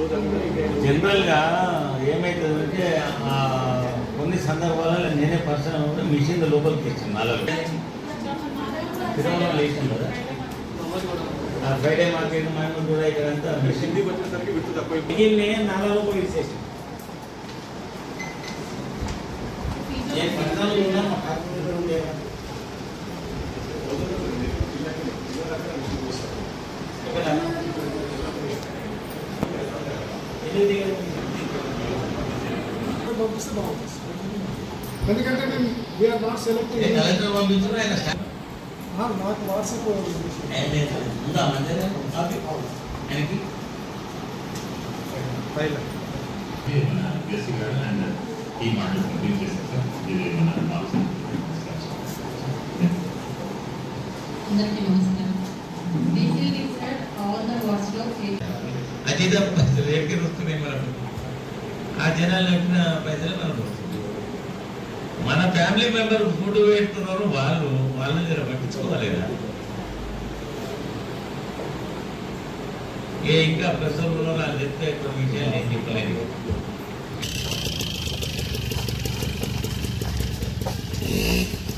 జనరల్గా ఏమవుతుందంటే కొన్ని సందర్భాలలో నేనే పర్సనల్ ఉంటే మిషన్ లోపలికి తెచ్చాను నాలుగు. తిరుమల వేసాం కదా. ఫ్రైడే మార్కెట్ మేము కూడా ఇక్కడ అంతా మిషన్. వచ్చేసరికి విడుతు తక్కువ మిగిలిన నాలుగు లోపలికి ఇచ్చేసాం. నేను పద్నాలుగు ఉన్నా ఉందా మంచిగా కాపీ ఆయనకి ఇది మన బేసిక్ అండ్ ఈ మోడల్ కంప్లీట్ చేశాక ఇది మన మార్క్స్ అందరికీ అజీత పైసలు ఎక్కడికి వస్తున్నాయి మనకు. ఆ జనాలు కట్టిన పైసలు మనకు మన ఫ్యామిలీ మెంబర్ ఫుడ్ పెడుతున్నారు వాళ్ళు వాళ్ళని జర పట్టించుకోవాలిగా ఏ ఇంకా ప్రసంగంలో నాకు చెప్తే కొన్ని విషయాలు నేను చెప్పలేదు Thank you.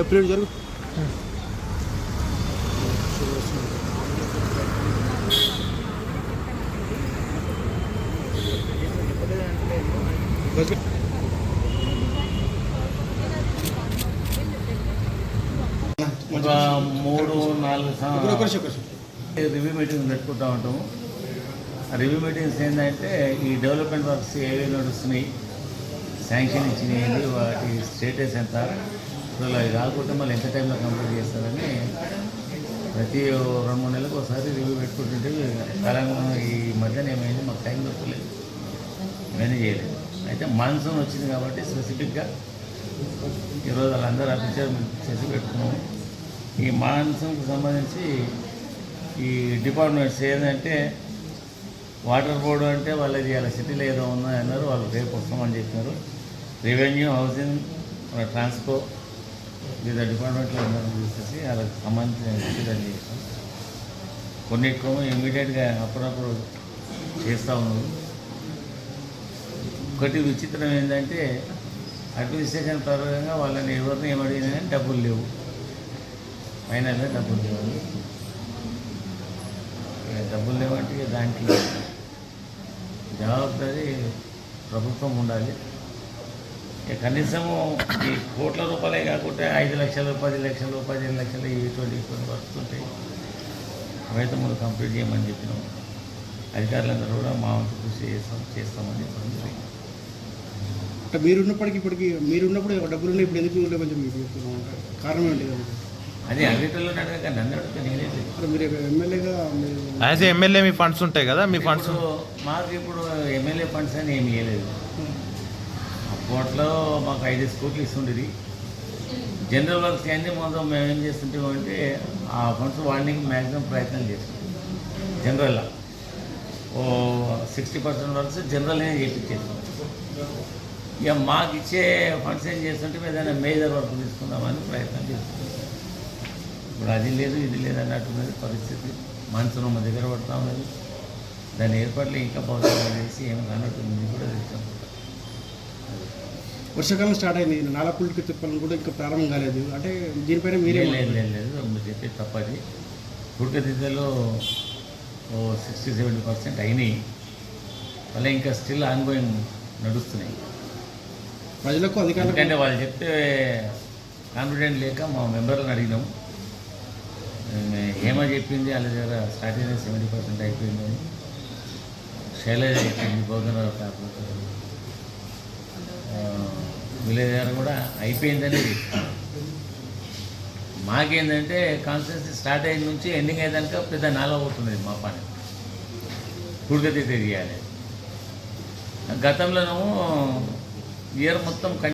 ఎప్పుడు జరుగు. మూడు నాలుగు రివ్యూ మీటింగ్ పెట్టుకుంటూ ఉంటాము. రివ్యూ మీటింగ్స్ ఏంటంటే ఈ డెవలప్మెంట్ వర్క్స్ ఏవి నడుస్తున్నాయి శాంక్షన్ ఇచ్చినాయి వాటి స్టేటస్ ఎంత అసలు అవి కాకుండా మళ్ళీ ఎంత టైంలో కంప్లీట్ చేస్తారని ప్రతి రెండు మూడు నెలలకు ఒకసారి రివ్యూ పెట్టుకుంటుంటే తెలంగాణ ఈ మధ్యన ఏమైంది మాకు టైం దొరకలేదు. మేనేజ్ చేయలేదు. అయితే మాన్సూన్ వచ్చింది కాబట్టి స్పెసిఫిక్గా ఈరోజు వాళ్ళందరూ అఫీషియల్ చేసి పెట్టుకున్నాము. ఈ మాన్సూన్కి సంబంధించి ఈ డిపార్ట్మెంట్స్ ఏంటంటే వాటర్ బోర్డు అంటే వాళ్ళది ఇలా సిటీలో ఏదో ఉన్నాయి అన్నారు వాళ్ళు రేపు వస్తామని చెప్పినారు రెవెన్యూ హౌసింగ్ ట్రాన్స్పో వివిధ డిపార్ట్మెంట్లో ఉన్నారని చూసేసి వాళ్ళకి సంబంధించిన విషయాలు చేసాం కొన్నిటికేమో ఇమీడియట్గా అప్పుడప్పుడు చేస్తూ ఉన్నారు. ఒకటి విచిత్రం ఏంటంటే అడ్మినిస్ట్రేషన్ పరంగా వాళ్ళని ఎవరిని ఏమడిగినా కానీ డబ్బులు లేవు. ఫైనల్గా డబ్బులు లేవు. డబ్బులు లేవంటే దాంట్లో జవాబుదారీ ప్రభుత్వం ఉండాలి. ఇక కనీసము ఈ కోట్ల రూపాయలే కాకుండా ఐదు లక్షలు పది లక్షలు పదిహేను లక్షలు ఇటువంటి కొన్ని వస్తుంటాయి ఉంటాయి అవైతే మనం కంప్లీట్ చేయమని చెప్పినాం. అధికారులందరూ కూడా మా వంతు కృషి చేస్తాం చేస్తామని చెప్పడం జరిగింది. అంటే మీరున్నప్పటికీ ఇప్పటికి మీరున్నప్పుడు డబ్బులు ఉన్నాయి ఇప్పుడు ఎందుకు లేవని కొంచెం మీకు చెప్తున్నాం. కారణం ఏంటి? అది? అన్నిటిలో అడగక నన్ను అడిగితే నేనే యాజ్ ఎమ్మెల్యే మీ ఫండ్స్ ఉంటాయి కదా మీ ఫండ్స్ మాకు ఇప్పుడు ఎమ్మెల్యే ఫండ్స్ అని ఏమి ఇవ్వలేదు అప్పట్లో మాకు ఐదు కోట్లు ఇస్తుండేది. జనరల్ వర్క్స్ అన్నీ మొత్తం మేము ఏం చేస్తుంటామంటే ఆ ఫండ్స్ వాడడానికి మ్యాక్సిమం ప్రయత్నం చేస్తాం. జనరల్గా ఓ సిక్స్టీ పర్సెంట్ వర్క్స్ జనరల్గా చేపించేస్తాం ఇక మాకు ఇచ్చే ఫండ్స్ ఏం చేస్తుంటే ఏదైనా మేజర్ వర్క్ తీసుకుందామని ప్రయత్నం చేస్తున్నాం. ఇప్పుడు అది లేదు ఇది లేదు అన్నట్టున్నది పరిస్థితి. మనసులో మా దగ్గర పడతా ఉన్నది. దాని ఏర్పాట్లు ఇంకా బాగా చేసి ఏం కానట్టుంది కూడా తెలుస్తాం. వర్షాకాలం స్టార్ట్ అయింది. నాలపుల్లికి తిప్పాలని కూడా ఇంకా ప్రారంభం కాలేదు. అంటే దీనిపైన మీరే లేదు లేదు లేదు మీరు చెప్పేది తప్పది. పుడకదిద్దలో ఓ సిక్స్టీ సెవెంటీ పర్సెంట్ అయినాయి. మళ్ళీ ఇంకా స్టిల్ ఆన్గోయింగ్ నడుస్తున్నాయి. ప్రజలకు అధికారులకు ఎందుకంటే వాళ్ళు చెప్తే కాన్ఫిడెంట్ లేక మా మెంబర్లను అడిగినాం హేమ చెప్పింది వాళ్ళ దగ్గర స్టార్ట్ సెవెంటీ పర్సెంట్ అయిపోయిందని శైలజ చెప్పింది గోవిందరావు కాకపోతే. విలేజ్ గారు కూడా అయిపోయిందని చెప్తాను మాకేంటంటే కాన్స్టిట్యూన్సీ స్టార్ట్ అయిన నుంచి ఎండింగ్ అయ్యేదానిక పెద్ద నాలో అవుతుంది మా పని. పుడికతి తెలియాలి. గతంలోనేమో ఇయర్ మొత్తం